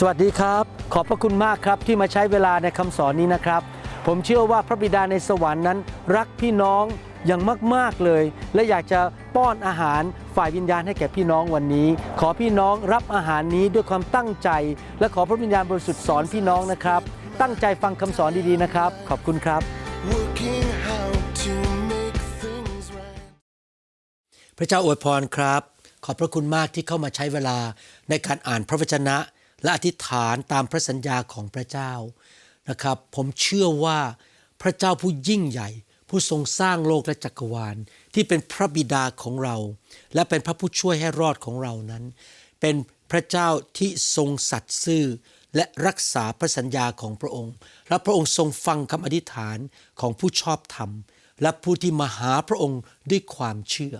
สวัสดีครับ ขอบพระคุณมากครับที่มาใช้เวลาในคำสอนนี้นะครับ ผมเชื่อว่าพระบิดาในสวรรค์นั้น รักพี่น้องอย่างมาก ๆ เลย และอยากจะป้อนอาหารฝ่ายวิญญาณให้แก่พี่น้องวันนี้ ขอพี่น้องรับอาหารนี้ด้วยความตั้งใจ และขอพระวิญญาณบริสุทธิ์สอนพี่น้องนะครับ ตั้งใจฟังคำสอนดีๆนะครับ ขอบคุณครับ working how to make things right. พระเจ้าอวยพรครับ ขอบพระคุณมากที่เข้ามาใช้เวลาในการอ่านพระวจนะ และอธิษฐานตามพระสัญญาของพระเจ้านะครับ ผมเชื่อว่าพระเจ้าผู้ยิ่งใหญ่ ผู้ทรงสร้างโลกและจักรวาล ที่เป็นพระบิดาของเรา และเป็นพระผู้ช่วยให้รอดของเรานั้น เป็นพระเจ้าที่ทรงสัตย์ซื่อและรักษาพระสัญญาของพระองค์ และพระองค์ทรงฟังคำอธิษฐานของผู้ชอบธรรม และผู้ที่มาหาพระองค์ด้วยความเชื่อ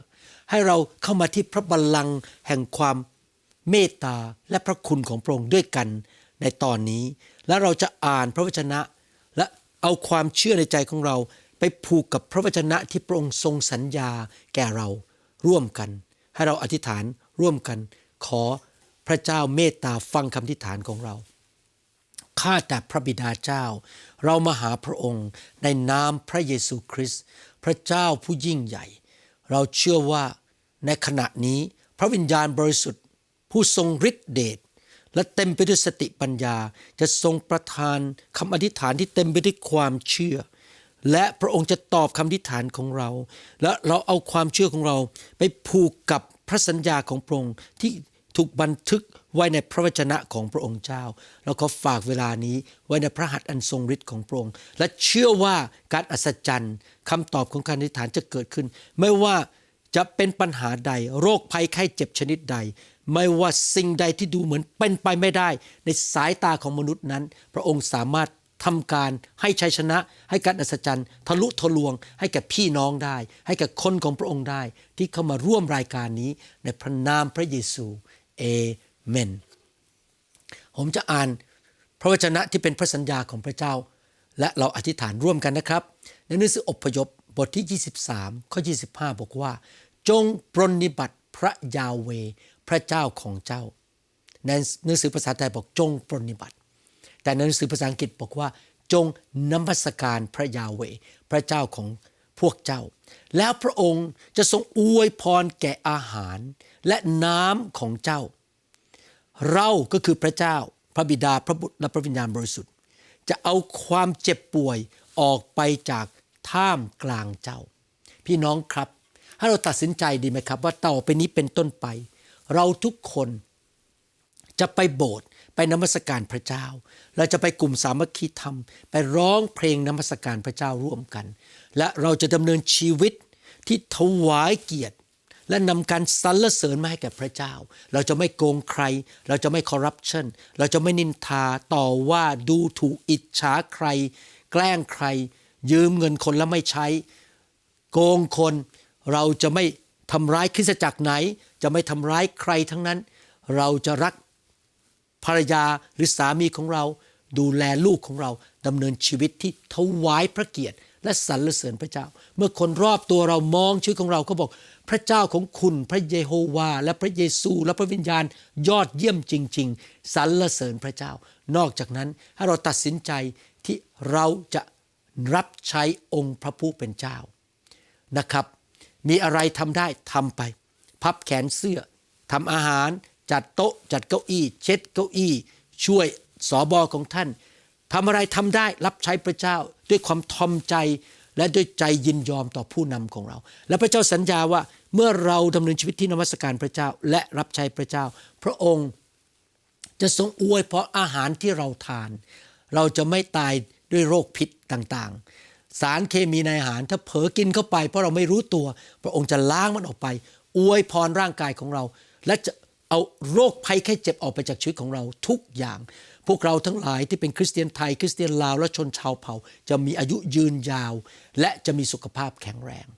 ให้เราเข้ามาที่พระบัลลังก์แห่งความ เมตตาและพระคุณของพระองค์ด้วยกันในตอนนี้ และเราจะอ่านพระวจนะ และเอาความเชื่อในใจของเรา ไปผูกกับพระวจนะที่พระองค์ทรงสัญญาแก่เราร่วมกัน ให้เราอธิษฐานร่วมกัน ขอพระเจ้าเมตตาฟังคำอธิษฐานของเราข้าแต่พระบิดาเจ้า เรามาหาพระองค์ในนามพระเยซูคริสต์พระเจ้าผู้ยิ่งใหญ่ เราเชื่อว่าในขณะนี้พระวิญญาณบริสุทธิ์ ผู้ทรงฤทธิเดชและเต็มไปด้วยสติปัญญาจะทรงประทานคำอธิษฐานที่เต็มไปด้วยความเชื่อ และพระองค์จะตอบคำอธิษฐานของเรา และเราเอาความเชื่อของเราไปผูกกับพระสัญญาของพระองค์ที่ถูกบันทึกไว้ในพระวจนะของพระองค์เจ้า เราก็ฝากเวลานี้ไว้ในพระหัตถ์อันทรงฤทธิ์ของพระองค์ และเชื่อว่าการอัศจรรย์คำตอบของการอธิษฐานจะเกิดขึ้น ไม่ว่าจะเป็นปัญหาใด โรคภัยไข้เจ็บชนิดใด ไม่ว่าสิ่งใดที่ดูเหมือนเป็นไปไม่ได้ ในสายตาของมนุษย์นั้น พระองค์สามารถทำการให้ชัยชนะ ให้การอัศจรรย์ ทะลุทะลวง ให้แก่พี่น้องได้ ให้แก่คนของพระองค์ได้ ที่เข้ามาร่วมรายการนี้ในพระนามพระเยซูเอเมน ผมจะอ่านพระวจนะที่เป็นพระสัญญาของพระเจ้า และเราอธิษฐานร่วมกันนะครับ ในหนังสืออพยพบทที่ 23 ข้อ 25 บอกว่า จงปรนนิบัติพระยาเว พระเจ้าของเจ้า ในหนังสือภาษาไทยบอกจงปรนนิบัติ แต่ในหนังสือภาษาอังกฤษบอกว่า จงนมัสการพระยาเวพระเจ้าของพวกเจ้า แล้วพระองค์จะทรงอวยพรแก่อาหารและน้ำของเจ้า เราก็คือพระเจ้าพระบิดาพระบุตรและพระวิญญาณบริสุทธิ์ จะเอาความเจ็บป่วยออกไปจากท่ามกลางเจ้า พี่น้องครับ ให้เราตัดสินใจดีไหมครับ ว่าต่อไปนี้เป็นต้นไป เราทุกคนจะไปโบสถ์ไปนมัสการพระเจ้า เราจะไปกลุ่มสามัคคีธรรม ไปร้องเพลงนมัสการพระเจ้าร่วมกัน และเราจะดำเนินชีวิตที่ถวายเกียรติ และนำการสรรเสริญมาให้แก่พระเจ้า เราจะไม่โกงใคร เราจะไม่คอร์รัปชันเราจะไม่นินทาต่อว่าดูถูกอิจฉาใคร แกล้งใคร ยืมเงินคนแล้วไม่ใช้ โกงคนเราจะไม่ทำร้ายคริสตจักรไหน จะไม่ทำร้ายใครทั้งนั้น เราจะรักภรรยาหรือสามีของเรา ดูแลลูกของเราดำเนินชีวิตที่ถวายพระเกียรติ และสรรเสริญพระเจ้า เมื่อคนรอบตัวเรามองชีวิตของเราก็บอก พระเจ้าของคุณพระเยโฮวา และพระเยซูและพระวิญญาณ ยอดเยี่ยมจริง ๆสรรเสริญพระเจ้า นอกจากนั้นให้เราตัดสินใจที่เราจะรับใช้องค์พระผู้เป็นเจ้านะครับ มีอะไรทำได้ทำไป พับแขนเสื้อทำอาหารจัดโต๊ะ จัดเก้าอี้ เช็ดเก้าอี้ ช่วยสอบอของท่านทำอะไรทำได้รับใช้พระเจ้า ด้วยความทอมใจและด้วยใจยินยอมต่อผู้นำของเรา และพระเจ้าสัญญาว่าเมื่อเราดำเนินชีวิตที่นมัสการพระเจ้าและรับใช้พระเจ้า พระองค์จะทรงอวยเพราะอาหารที่เราทาน เราจะไม่ตายด้วยโรคพิษต่างๆ สารเคมีในอาหารถ้าเผลอกินเข้าไป เพราะเราไม่รู้ตัว พระองค์จะล้างมันออกไป อวยพรร่างกายของเรา และจะเอาโรคภัยแค่เจ็บออกไปจากชีวิตของเราทุกอย่าง พวกเราทั้งหลายที่เป็นคริสเตียนไทย คริสเตียนลาวและชนชาวเผ่า จะมีอายุยืนยาว และจะมีสุขภาพแข็งแรง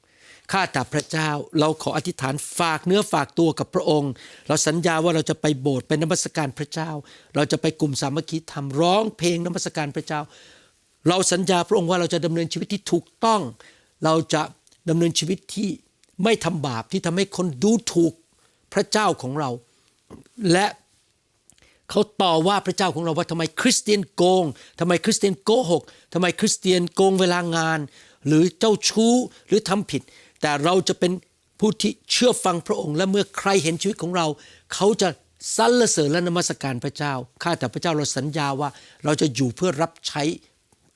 ข้าแต่พระเจ้าเราขออธิษฐานฝากเนื้อฝากตัวกับพระองค์ เราสัญญาว่าเราจะไปโบสถ์ไปนมัสการพระเจ้า เราจะไปกลุ่มสามัคคีธรรมร้องเพลงนมัสการพระเจ้า เราสัญญาพระองค์ว่าเราจะดำเนินชีวิตที่ถูกต้อง เราจะดำเนินชีวิตที่ ไม่ทำบาปที่ทำให้คนดูถูกพระเจ้าของเรา และเขาต่อว่าพระเจ้าของเราว่าทำไมคริสเตียนโกงทำไมคริสเตียนโกหกทำไมคริสเตียนโกงเวลางาน หรือเจ้าชู้หรือทำผิด แต่เราจะเป็นผู้ที่เชื่อฟังพระองค์ และเมื่อใครเห็นชีวิตของเรา เขาจะสรรเสริญและนมัสการพระเจ้า ข้าแต่พระเจ้าเราสัญญาว่าเราจะอยู่เพื่อรับใช้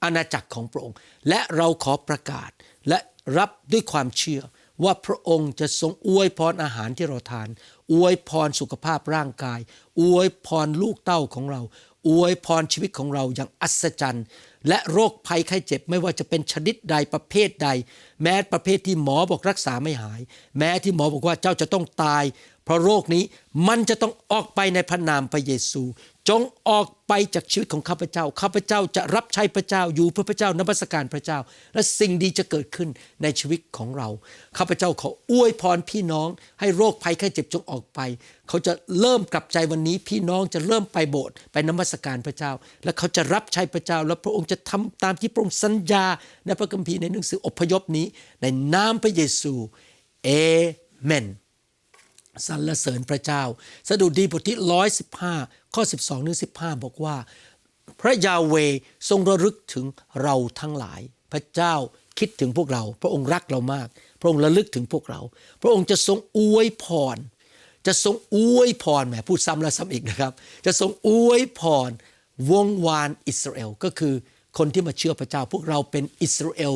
อาณาจักรของพระองค์ และเราขอประกาศและรับด้วยความเชื่อ ว่าพระองค์จะทรงอวยพรอาหารที่เราทาน อวยพรสุขภาพร่างกาย อวยพรลูกเต้าของเรา อวยพรชีวิตของเราอย่างอัศจรรย์ และโรคภัยไข้เจ็บไม่ว่าจะเป็นชนิดใดประเภทใด แม้ประเภทที่หมอบอกรักษาไม่หาย แม้ที่หมอบอกว่าเจ้าจะต้องตาย เพราะโรคนี้มันจะต้องออกไปในพระนามพระเยซู จงออกไปจากชีวิตของข้าพเจ้า ข้าพเจ้าจะรับใช้พระเจ้าอยู่เพื่อพระเจ้านมัสการพระเจ้า และสิ่งดีจะเกิดขึ้นในชีวิตของเรา ข้าพเจ้าขออวยพรพี่น้อง ให้โรคภัยไข้เจ็บจงออกไป เขาจะเริ่มกลับใจวันนี้ พี่น้องจะเริ่มไปโบสถ์ไปนมัสการพระเจ้า และเขาจะรับใช้พระเจ้า และพระองค์จะทำตามที่พระองค์สัญญาในพระคัมภีร์ในหนังสืออพยพนี้ ในนามพระเยซูเอเมนสรรเสริญพระเจ้า สดุดีบทที่115 ข้อ 12นึง 15 บอกว่า พระยาเวทรงระลึกถึงเราทั้งหลาย พระเจ้าคิดถึงพวกเรา พระองค์รักเรามาก พระองค์ระลึกถึงพวกเรา พระองค์จะทรงอวยพร จะทรงอวยพรแหมพูดซ้ำแล้วซ้ำอีกนะครับ จะทรงอวยพรวงวานอิสราเอลก็คือคนที่มาเชื่อพระเจ้า พวกเราเป็นอิสราเอล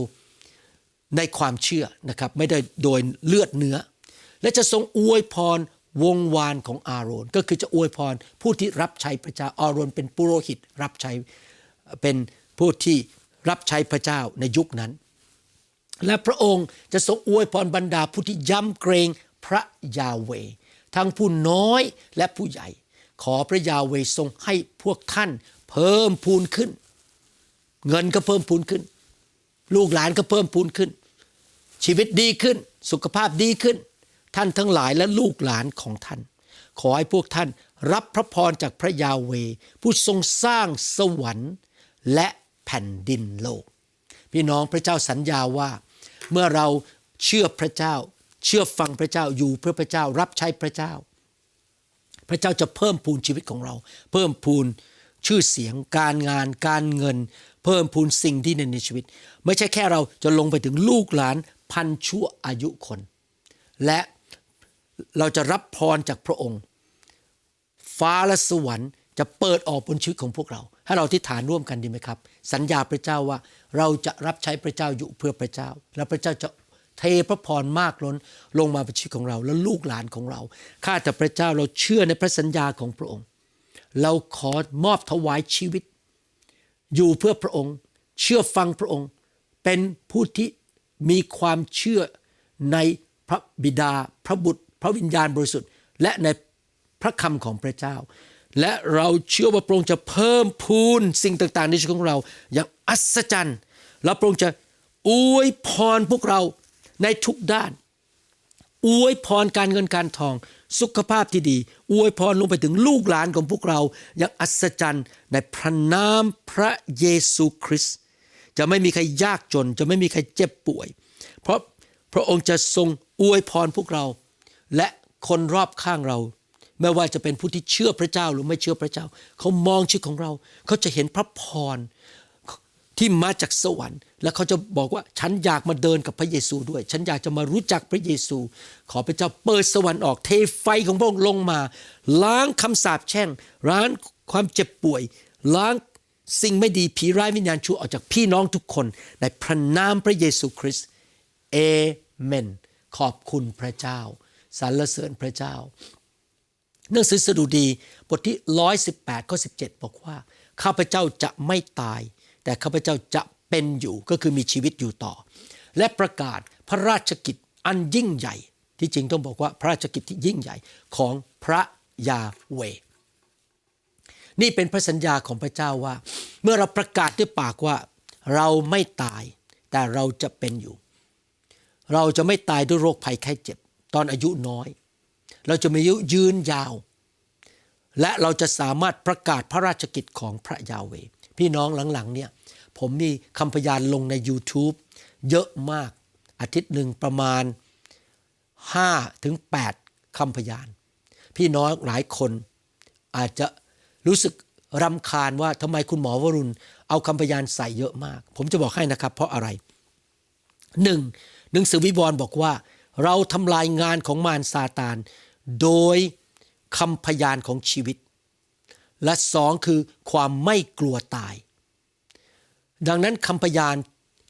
ในความเชื่อนะครับไม่ได้โดยเลือดเนื้อ และจะทรงอวยพร วงวานของอาโรน ก็คือจะอวยพรผู้ที่รับใช้พระเจ้าอาโรนเป็นปุโรหิตรับใช้เป็นผู้ที่รับใช้พระเจ้าในยุคนั้น และพระองค์จะทรงอวยพรบรรดาผู้ที่ยำเกรงพระยาเว ทั้งผู้น้อยและผู้ใหญ่ ขอพระยาเวทรงให้พวกท่านเพิ่มพูนขึ้น เงินก็เพิ่มพูนขึ้น ลูกหลานก็เพิ่มพูนขึ้น ชีวิตดีขึ้น สุขภาพดีขึ้น ท่านทั้งหลายและลูกหลานของท่าน ขอให้พวกท่านรับพระพรจากพระยาเว ผู้ทรงสร้างสวรรค์และแผ่นดินโลก พี่น้องพระเจ้าสัญญาว่า เมื่อเราเชื่อพระเจ้า เชื่อฟังพระเจ้าอยู่เพื่อพระเจ้ารับใช้พระเจ้า พระเจ้าจะเพิ่มพูนชีวิตของเรา เพิ่มพูนชื่อเสียงการงานการเงิน เพิ่มพูนสิ่งที่ในในชีวิต ไม่ใช่แค่เราจะลงไปถึงลูกหลานพันชั่วอายุคน และ เราจะรับพรจากพระองค์ ฟ้าและสวรรค์จะเปิดออกบนชีวิตของพวกเรา ให้เราที่ฐานร่วมกันดีไหมครับ สัญญาพระเจ้าว่าเราจะรับใช้พระเจ้าอยู่เพื่อพระเจ้า และพระเจ้าจะเทพระพรมากล้นลงมาบนชีวิตของเรา และลูกหลานของเรา ข้าแต่พระเจ้าเราเชื่อในพระสัญญาของพระองค์ เราขอมอบถวายชีวิต อยู่เพื่อพระองค์ เชื่อฟังพระองค์ เป็นผู้ที่มีความเชื่อในพระบิดาพระบุตร พระวิญญาณบริสุทธิ์ และในพระคำของพระเจ้า และเราเชื่อว่าพระองค์จะเพิ่มพูนสิ่งต่างๆ ในชีวิตของเรา อย่างอัศจรรย์ และพระองค์จะอวยพรพวกเราในทุกด้าน อวยพรการเงินการทอง สุขภาพที่ดี อวยพรลงไปถึงลูกหลานของพวกเรา อย่างอัศจรรย์ในพระนามพระเยซูคริสต์จะไม่มีใครยากจน จะไม่มีใครเจ็บป่วย เพราะพระองค์จะทรงอวยพรพวกเรา และคนรอบข้างเรา ไม่ว่าจะเป็นผู้ที่เชื่อพระเจ้าหรือไม่เชื่อพระเจ้า เขามองชีวิตของเรา เขาจะเห็นพระพรที่มาจากสวรรค์ และเขาจะบอกว่าฉันอยากมาเดินกับพระเยซูด้วย ฉันอยากจะมารู้จักพระเยซู ขอพระเจ้าเปิดสวรรค์ออกเทไฟของพระองค์ลงมา ล้างคำสาปแช่งล้างความเจ็บป่วย ล้างสิ่งไม่ดีผีร้ายวิญญาณชั่วออกจากพี่น้องทุกคนในพระนามพระเยซูคริสต์เอเมน ขอบคุณพระเจ้า สรรเสริญพระเจ้าหนังสือสดุดีบทที่ 118ข้อ17 บอกว่า ข้าพเจ้าจะไม่ตาย แต่ข้าพเจ้าจะเป็นอยู่ก็คือมีชีวิตอยู่ต่อ และประกาศพระราชกิจอันยิ่งใหญ่ ที่จริงต้องบอกว่าพระราชกิจที่ยิ่งใหญ่ของพระยาเว นี่เป็นพระสัญญาของพระเจ้าว่า เมื่อเราประกาศด้วยปากว่า เราไม่ตาย แต่เราจะเป็นอยู่ เราจะไม่ตายด้วยโรคภัยไข้เจ็บ ตอนอายุน้อย เราจะมีอายุยืนยาว และเราจะสามารถประกาศพระราชกิจของพระยาเวพี่น้องหลังๆเนี่ยผมมีคำพยานลงใน YouTube เยอะมากอาทิตย์หนึ่งประมาณ5ถึง8คำพยาน พี่น้องหลายคนอาจจะรู้สึกรำคาญว่าทำไมคุณหมอวรุณ เอาคำพยานใส่เยอะมาก ผมจะบอกให้นะครับ เพราะอะไรหนึ่งหนังสือวิวรณ์บอกว่า เราทำลายงานของมารซาตาน โดยคำพยานของชีวิต และสองคือความไม่กลัวตาย ดังนั้นคำพยาน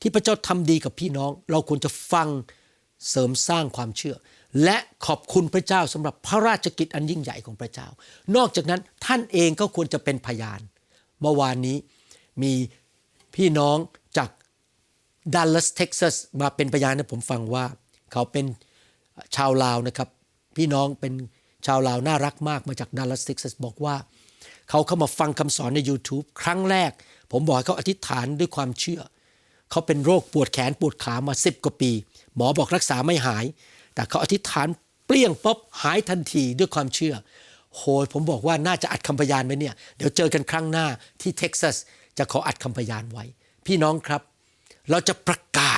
ที่พระเจ้าทำดีกับพี่น้อง เราควรจะฟังเสริมสร้างความเชื่อ และขอบคุณพระเจ้าสำหรับพระราชกิจอันยิ่งใหญ่ของพระเจ้า นอกจากนั้นท่านเองก็ควรจะเป็นพยาน เมื่อวานนี้มีพี่น้องจากดัลลัสเท็กซัสมาเป็นพยานให้ผมฟังว่า เขาเป็นชาวลาวนะครับ พี่น้องเป็นชาวลาวน่ารักมากมาจากดัลลัสเท็กซัสบอกว่า เขาเข้ามาฟังคำสอนใน YouTube ครั้งแรก ผมบอกให้เขาอธิษฐานด้วยความเชื่อ เขาเป็นโรคปวดแขนปวดขามา10กว่าปี หมอบอกรักษาไม่หาย แต่เขาอธิษฐานเปรี้ยงป๊อบหายทันทีด้วยความเชื่อโหยผมบอกว่าน่าจะอัดคำพยานไว้เนี่ย เดี๋ยวเจอกันครั้งหน้าที่เท็กซัสจะขออัดคำพยานไว้ พี่น้องครับ เราจะประกาศ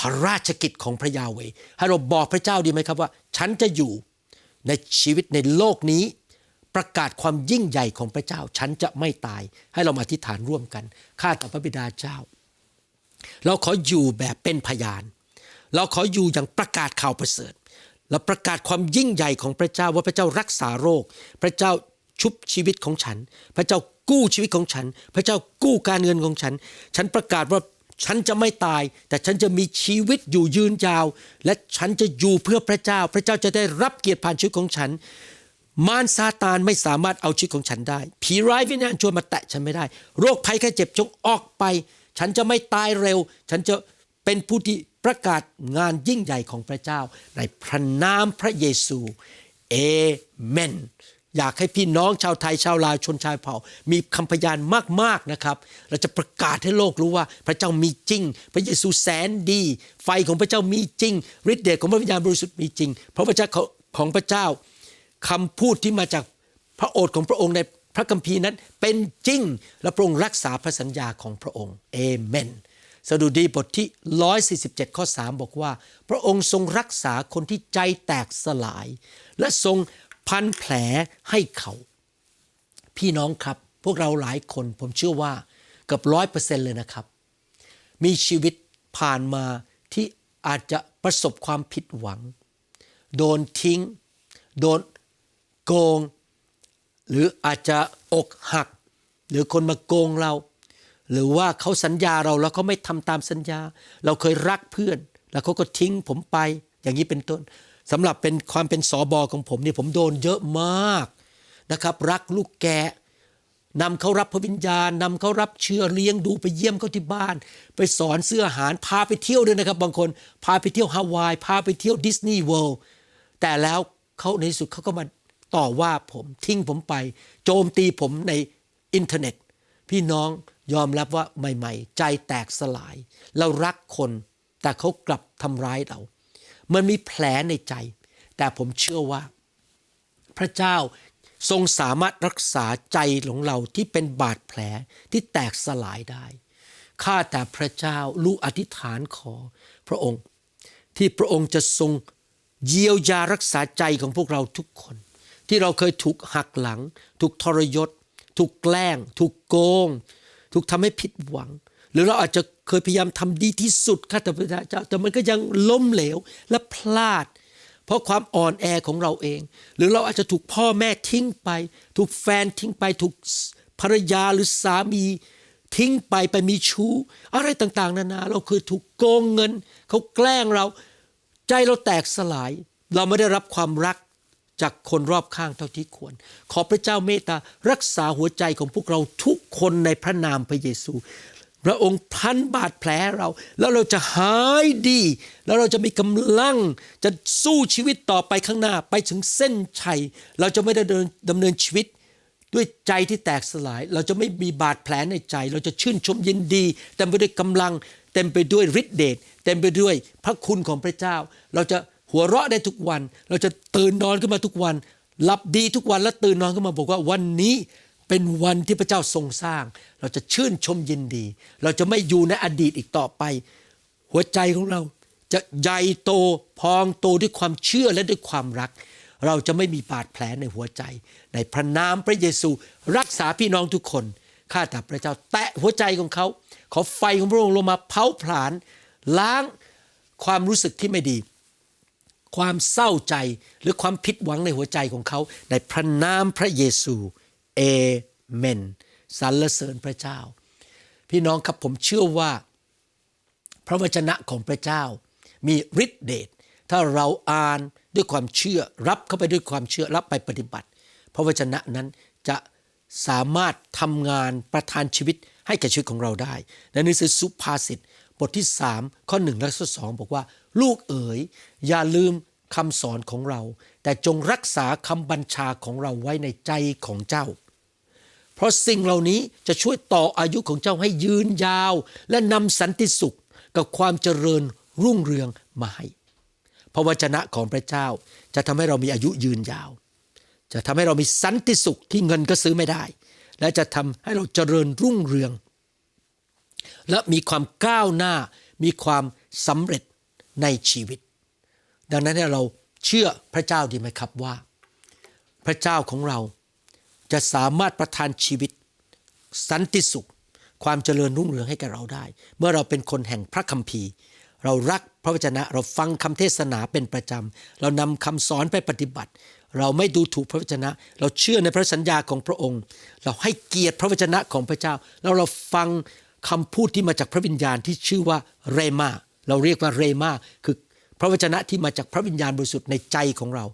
พระราชกิจของพระยาเวให้เราบอกพระเจ้าดีไหมครับว่า ฉันจะอยู่ในชีวิตในโลกนี้ ประกาศความยิ่งใหญ่ของพระเจ้า ฉันจะไม่ตาย ให้เรามาอธิษฐานร่วมกันข้าแต่พระบิดาเจ้า เราขออยู่แบบเป็นพยาน เราขออยู่อย่างประกาศข่าวประเสริฐ และประกาศความยิ่งใหญ่ของพระเจ้าว่าพระเจ้ารักษาโรค พระเจ้าชุบชีวิตของฉัน พระเจ้ากู้ชีวิตของฉัน พระเจ้ากู้การเงินของฉัน ฉันประกาศว่า ฉันจะไม่ตาย แต่ฉันจะมีชีวิตอยู่ยืนยาว และฉันจะอยู่เพื่อพระเจ้า พระเจ้าจะได้รับเกียรติผ่านชีวิตของฉัน มารซาตานไม่สามารถเอาชีวิตของฉันได้ ผีร้ายวิญญาณชั่วมาแตะฉันไม่ได้ โรคภัยแค่เจ็บจงออกไป ฉันจะไม่ตายเร็ว ฉันจะเป็นผู้ที่ประกาศงานยิ่งใหญ่ของพระเจ้า ในพระนามพระเยซูเอเมน อยากให้พี่น้องชาวไทยชาวลาวชนชาวเผ่า มีคำพยานมากๆนะครับ เราจะประกาศให้โลกรู้ว่า พระเจ้ามีจริง พระเยซูแสนดี ไฟของพระเจ้ามีจริงฤทธิ์เดชของพระวิญญาณบริสุทธิ์มีจริง เพราะพระเจ้าของพระเจ้าคำพูดที่มาจากพระโอษฐ์ของพระองค์ในพระคัมภีร์นั้นเป็นจริง และพระองค์รักษาพระสัญญาของพระองค์เอเมนสดุดีบทที่ 147 ข้อ 3 บอกว่า พระองค์ทรงรักษาคนที่ใจแตกสลาย และทรง พันแผลให้เขา พี่น้องครับ พวกเราหลายคนผมเชื่อว่าเกือบร้อยเปอร์เซ็นต์เลยนะครับ มีชีวิตผ่านมาที่อาจจะประสบความผิดหวัง โดนทิ้ง โดนโกง หรืออาจจะอกหัก หรือคนมาโกงเรา หรือว่าเขาสัญญาเราแล้วเขาไม่ทำตามสัญญา เราเคยรักเพื่อน แล้วเขาก็ทิ้งผมไปอย่างนี้เป็นต้น สำหรับเป็นความเป็นสอบอของผมเนี่ยผมโดนเยอะมากนะครับ รักลูกแกะนำเขารับพระวิญญาณนำเขารับเชื่อเลี้ยงดูไปเยี่ยมเขาที่บ้าน ไปสอนเสื้ออาหารพาไปเที่ยวด้วยนะครับ บางคนพาไปเที่ยวฮาวายพาไปเที่ยวดิสนีย์เวิลด์แต่แล้วเขาในที่สุดเขาก็มาต่อว่าผมทิ้งผมไป โจมตีผมในอินเทอร์เน็ต พี่น้องยอมรับว่าใหม่ ๆ ใจแตกสลาย เรารักคน แต่เขากลับทำร้ายเรา มันมีแผลในใจ แต่ผมเชื่อว่า พระเจ้าทรงสามารถรักษาใจของเราที่เป็นบาดแผลที่แตกสลายได้ ข้าแต่พระเจ้าลูกอธิษฐานขอพระองค์ ที่พระองค์จะทรงเยียวยารักษาใจของพวกเราทุกคน ที่เราเคยถูกหักหลัง ถูกทรยศ ถูกแกล้ง ถูกโกง ถูกทำให้ผิดหวัง หรือเราอาจจะ เคยพยายามทำดีที่สุดข้าแต่พระเจ้าแต่มันก็ยังล้มเหลวและพลาด เพราะความอ่อนแอของเราเอง หรือเราอาจจะถูกพ่อแม่ทิ้งไป ถูกแฟนทิ้งไป ถูกภรรยาหรือสามีทิ้งไปไปมีชู้ อะไรต่างๆ นานา เราเคยถูกโกงเงิน เขาแกล้งเราใจเราแตกสลาย เราไม่ได้รับความรักจากคนรอบข้างเท่าที่ควร ขอพระเจ้าเมตตารักษาหัวใจของพวกเราทุกคนในพระนามพระเยซู พระองค์พันบาดแผลเรา แล้วเราจะหายดี แล้วเราจะมีกำลังจะสู้ชีวิตต่อไปข้างหน้าไปถึงเส้นชัย เราจะไม่ได้เดินดำเนินชีวิตด้วยใจที่แตกสลาย เราจะไม่มีบาดแผลในใจ เราจะชื่นชมยินดีเต็มไปด้วยกำลัง เต็มไปด้วยฤทธิเดชเต็มไปด้วยพระคุณของพระเจ้า เราจะหัวเราะได้ทุกวัน เราจะตื่นนอนขึ้นมาทุกวัน หลับดีทุกวันและตื่นนอนขึ้นมาบอกว่าวันนี้ เป็นวันที่พระเจ้าทรงสร้าง เราจะชื่นชมยินดี เราจะไม่อยู่ในอดีตอีกต่อไป หัวใจของเราจะใหญ่โตพองโตด้วยความเชื่อและด้วยความรัก เราจะไม่มีบาดแผลในหัวใจ ในพระนามพระเยซู รักษาพี่น้องทุกคนข้าแต่พระเจ้าแตะหัวใจของเขาขอไฟของพระองค์ลงมาเผาผลาญล้างความรู้สึกที่ไม่ดี ความเศร้าใจหรือความผิดหวังในหัวใจของเขา ในพระนามพระเยซู เอเมนสรรเสริญพระเจ้า พี่น้องครับผมเชื่อว่า พระวจนะของพระเจ้า มีฤทธิเดชถ้าเราอ่านด้วยความเชื่อรับเข้าไปด้วยความเชื่อรับไปปฏิบัติ พระวจนะนั้นจะสามารถทำงานประทานชีวิตให้แก่ชีวิตของเราได้ในหนังสือสุภาษิตบทที่ 3 ข้อ 1 และข้อ2บอกว่า ลูกเอ๋ยอย่าลืมคำสอนของเรา แต่จงรักษาคำบัญชาของเราไว้ในใจของเจ้า เพราะสิ่งเหล่านี้จะช่วยต่ออายุของเจ้าให้ยืนยาว และนำสันติสุขกับความเจริญรุ่งเรืองมาให้พระวจนะของพระเจ้าจะทำให้เรามีอายุยืนยาว จะทำให้เรามีสันติสุขที่เงินก็ซื้อไม่ได้ และจะทำให้เราเจริญรุ่งเรือง และมีความก้าวหน้ามีความสำเร็จในชีวิต ดังนั้นเนี่ยเรา เชื่อพระเจ้าดีไหมครับว่า พระเจ้าของเราจะสามารถประทานชีวิต สันติสุข ความเจริญรุ่งเรืองให้แก่เราได้ เมื่อเราเป็นคนแห่งพระคัมภีร์ เรารักพระวจนะเราฟังคำเทศนาเป็นประจำ เรานำคำสอนไปปฏิบัติ เราไม่ดูถูกพระวจนะ เราเชื่อในพระสัญญาของพระองค์ เราให้เกียรติพระวจนะของพระเจ้า แล้วเราฟังคำพูดที่มาจากพระวิญญาณที่ชื่อว่าเรมา เราเรียกว่าเรมาคือ พระวจนะที่มาจากพระวิญญาณบริสุทธิ์ในใจของเรา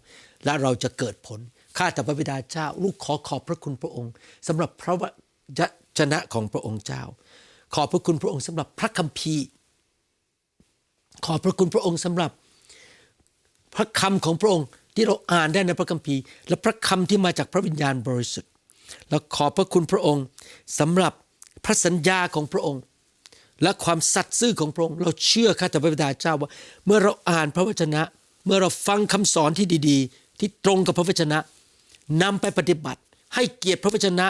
และเราจะเกิดผลข้าแต่พระบิดาเจ้า ลูกขอขอบพระคุณพระองค์สำหรับพระวจนะของพระองค์เจ้า ขอบพระคุณพระองค์สำหรับพระคัมภีร์ ขอบพระคุณพระองค์สำหรับพระคำของพระองค์ที่เราอ่านได้ในพระคัมภีร์ และพระคำที่มาจากพระวิญญาณบริสุทธิ์ แล้วขอบพระคุณพระองค์สำหรับพระสัญญาของพระองค์ และความสัตย์ซื่อของพระองค์เราเชื่อข้าแต่พระบิดาเจ้าว่า เมื่อเราอ่านพระวจนะ เมื่อเราฟังคำสอนที่ดีๆ ที่ตรงกับพระวจนะนำไปปฏิบัติ ให้เกียรติพระวจนะ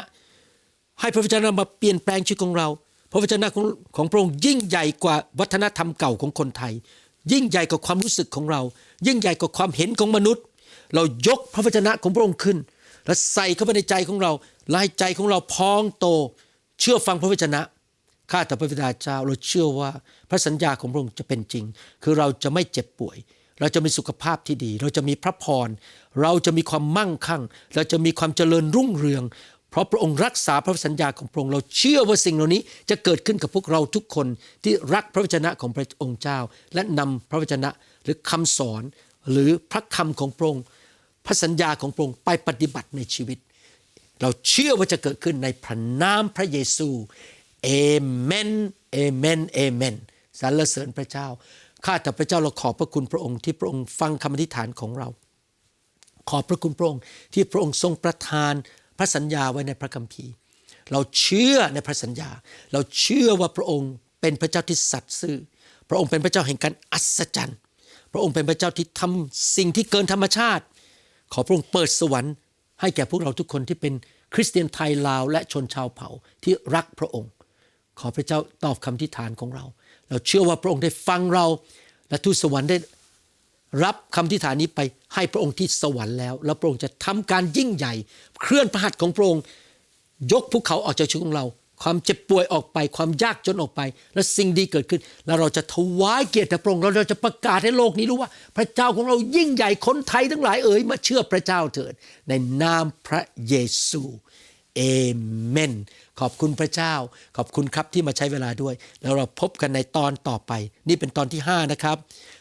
ให้พระวจนะมาเปลี่ยนแปลงชีวิตของเรา พระวจนะของของพระองค์ยิ่งใหญ่กว่าวัฒนธรรมเก่าของคนไทย ยิ่งใหญ่กว่าความรู้สึกของเรา ยิ่งใหญ่กว่าความเห็นของมนุษย์ เรายกพระวจนะของพระองค์ขึ้น และใส่เข้าไปในใจของเราและให้ใจของเราพองโต เชื่อฟังพระวจนะ ข้าแต่พระบิดาเจ้าเราเชื่อว่าพระสัญญาของพระองค์จะเป็นจริง คือเราจะไม่เจ็บป่วย เราจะมีสุขภาพที่ดี เราจะมีพระพร เราจะมีความมั่งคั่ง เราจะมีความเจริญรุ่งเรือง เพราะพระองค์รักษาพระสัญญาของพระองค์ เราเชื่อว่าสิ่งเหล่านี้จะเกิดขึ้นกับพวกเราทุกคนที่รักพระวจนะของพระองค์เจ้า และนำพระวจนะหรือคำสอนหรือพระคำของพระองค์พระสัญญาของพระองค์ไปปฏิบัติในชีวิต เราเชื่อว่าจะเกิดขึ้นในพระนามพระเยซู เอเมนเอเมนเอเมนสรรเสริญพระเจ้า ข้าแต่พระเจ้าเราขอบพระคุณพระองค์ที่พระองค์ฟังคำอธิษฐานของเรา ขอบพระคุณพระองค์ที่พระองค์ทรงประทานพระสัญญาไว้ในพระคัมภีร์ เราเชื่อในพระสัญญา เราเชื่อว่าพระองค์เป็นพระเจ้าที่สัตย์ซื่อ พระองค์เป็นพระเจ้าแห่งการอัศจรรย์ พระองค์เป็นพระเจ้าที่ทำสิ่งที่เกินธรรมชาติ ขอพระองค์เปิดสวรรค์ให้แก่พวกเราทุกคนที่เป็นคริสเตียนไทยลาวและชนชาวเผ่าที่รักพระองค์ ขอพระเจ้าตอบคำที่ฐานของเรา เราเชื่อว่าพระองค์ได้ฟังเราและทูตสวรรค์ได้รับคำที่ฐานนี้ไปให้พระองค์ที่สวรรค์แล้ว แล้วพระองค์จะทำการยิ่งใหญ่ เคลื่อนพระหัตถ์ของพระองค์ ยกภูเขาออกจากชีวิตของเรา ความเจ็บป่วยออกไป ความยากจนออกไป และสิ่งดีเกิดขึ้น แล้วเราจะถวายเกียรติแด่พระองค์เราจะประกาศให้โลกนี้รู้ว่า พระเจ้าของเรายิ่งใหญ่คนไทยทั้งหลายเอ๋ยมาเชื่อพระเจ้าเถิด ในนามพระเยซูเอเมน ขอบคุณพระเจ้า ขอบคุณครับที่มาใช้เวลาด้วย แล้วเราพบกันในตอนต่อไป นี่เป็นตอนที่ 5 นะครับ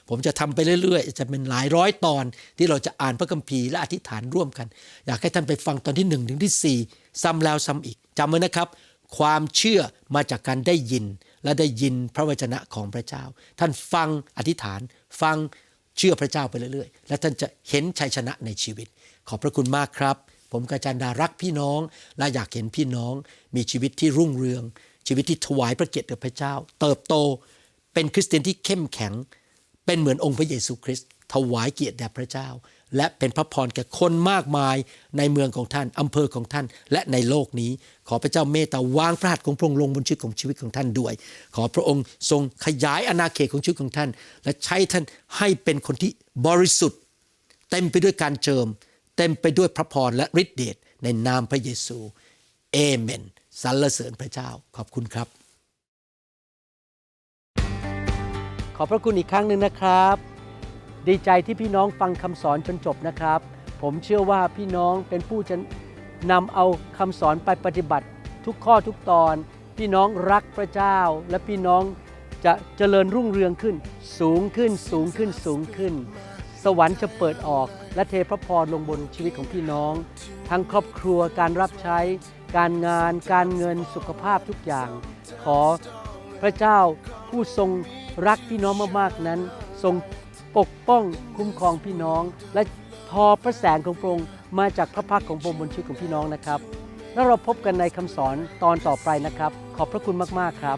ผมจะทำไปเรื่อยๆ จะเป็นหลายร้อยตอนที่เราจะอ่านพระคัมภีร์และอธิษฐานร่วมกัน อยากให้ท่านไปฟังตอนที่1ถึงที่4ซ้ำแล้วซ้ำอีกจำไว้นะครับ ความเชื่อมาจากการได้ยินและได้ยินพระวจนะของพระเจ้า ท่านฟังอธิษฐานฟังเชื่อพระเจ้าไปเรื่อยๆ และท่านจะเห็นชัยชนะในชีวิต ขอบพระคุณมากครับ ผมกาจันดารักพี่น้อง และอยากเห็นพี่น้อง มีชีวิตที่รุ่งเรือง ชีวิตที่ถวายพระเกียรติแด่พระเจ้า เติบโตเป็นคริสเตียนที่เข้มแข็ง เป็นเหมือนองค์พระเยซูคริสต์ถวายเกียรติแด่พระเจ้า และเป็นพระพรแก่คนมากมายในเมืองของท่านอำเภอของท่าน และในโลกนี้ ขอพระเจ้าเมตตาวางพระหัตถ์ของพระองค์ลงบนชีวิตของชีวิตของท่านด้วย ขอพระองค์ทรงขยายอาณาเขตของชีวิตของท่าน และใช้ท่านให้เป็นคนที่บริสุทธิ์ เต็มไปด้วยการเจิม เต็มไปด้วยพระพรและฤทธิเดชในนามพระเยซูเอเมนสรรเสริญพระเจ้าขอบคุณครับ ขอบพระคุณอีกครั้งหนึ่งนะครับ ดีใจที่พี่น้องฟังคำสอนจนจบนะครับ ผมเชื่อว่าพี่น้องเป็นผู้จะนำเอาคำสอนไปปฏิบัติทุกข้อทุกตอน พี่น้องรักพระเจ้า และพี่น้องจะเจริญรุ่งเรืองขึ้น สูงขึ้นสูงขึ้นสูงขึ้น สวรรค์จะเปิดออก และเทพระพรลงบนชีวิตของพี่น้อง ทั้งครอบครัวการรับใช้ การงาน การเงินสุขภาพทุกอย่าง ขอพระเจ้าผู้ทรงรักพี่น้องมากๆนั้น ทรงปกป้องคุ้มครองพี่น้อง และทอพระแสงของพระองค์มาจากพระพักของพระองค์บนชีวิตของพี่น้องนะครับ แล้วเราพบกันในคำสอนตอนต่อไปนะครับ ขอบพระคุณมากๆครับ